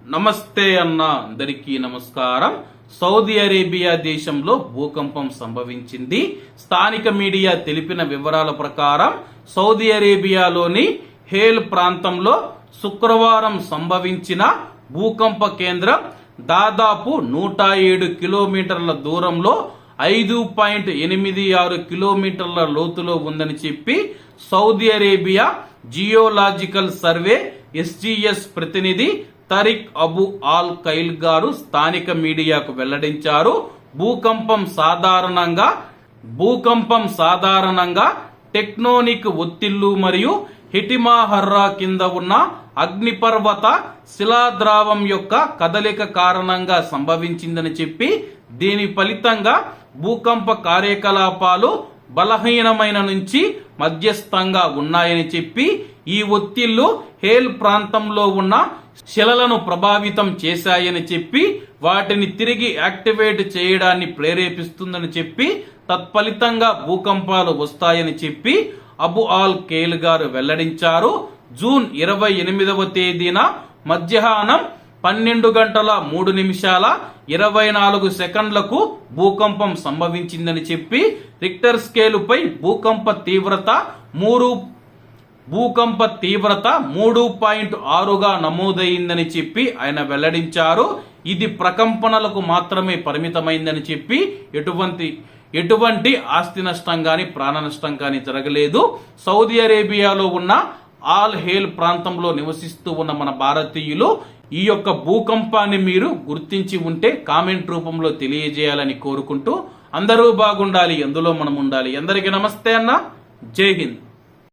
నమస్తే అన్న అందరికీ నమస్కారం. సౌదీ అరేబియా దేశంలో భూకంపం సంభవించింది. స్థానిక మీడియా తెలిపిన వివరాల ప్రకారం సౌదీ అరేబియాలోని హేల్ ప్రాంతంలో శుక్రవారం సంభవించిన భూకంప కేంద్రం దాదాపు నూట ఏడు కిలోమీటర్ల దూరంలో ఐదు పాయింట్ ఎనిమిది ఆరు కిలోమీటర్ల లోతులో ఉందని చెప్పి Saudi Arabia geological survey SGS ప్రతినిధి తరిక్ అబు ఆల్ ఖైల్ గారు స్థానిక మీడియాకు వెల్లడించారు. భూకంపం సాధారణంగా భూకంపం సాధారణంగా టెక్నోనిక్ ఒత్తిళ్ళు మరియు హిటిమాహర్రా కింద ఉన్న అగ్నిపర్వత శిలాద్రావం యొక్క కదలిక కారణంగా సంభవించిందని చెప్పి దీని ఫలితంగా భూకంప కార్యకలాపాలు బలహీనమైన నుంచి మధ్యస్థంగా ఉన్నాయని చెప్పి ఈ ఒత్తిళ్ళు హేల్ ప్రాంతంలో ఉన్న శిలలను ప్రభావితం చేశాయని చెప్పి వాటిని తిరిగి యాక్టివేట్ చేయడాన్ని ప్రేరేపిస్తుందని చెప్పి తత్ఫలితంగా భూకంపాలు వస్తాయని చెప్పి అబు ఆల్ కేల్ గారు వెల్లడించారు. జూన్ ఇరవై ఎనిమిదవ తేదీన మధ్యాహ్నం పన్నెండు గంటల మూడు నిమిషాల ఇరవై నాలుగు సెకండ్లకు భూకంపం సంభవించిందని చెప్పి రిక్టర్ స్కేలుపై భూకంప తీవ్రత మూడు భూకంప తీవ్రత మూడు పాయింట్ ఆరుగా నమోదైందని చెప్పి ఆయన వెల్లడించారు. ఇది ప్రకంపనలకు మాత్రమే పరిమితమైందని చెప్పి ఎటువంటి ఎటువంటి ఆస్తి నష్టం కానీ ప్రాణ నష్టం కానీ జరగలేదు. సౌదీ అరేబియాలో ఉన్న ఆల్ హేల్ ప్రాంతంలో నివసిస్తూ ఉన్న మన భారతీయులు ఈ యొక్క భూకంపాన్ని మీరు గుర్తించి ఉంటే కామెంట్ రూపంలో తెలియజేయాలని కోరుకుంటూ అందరూ బాగుండాలి ఎందులో మనం ఉండాలి. అందరికీ నమస్తే అన్న. జై హింద్.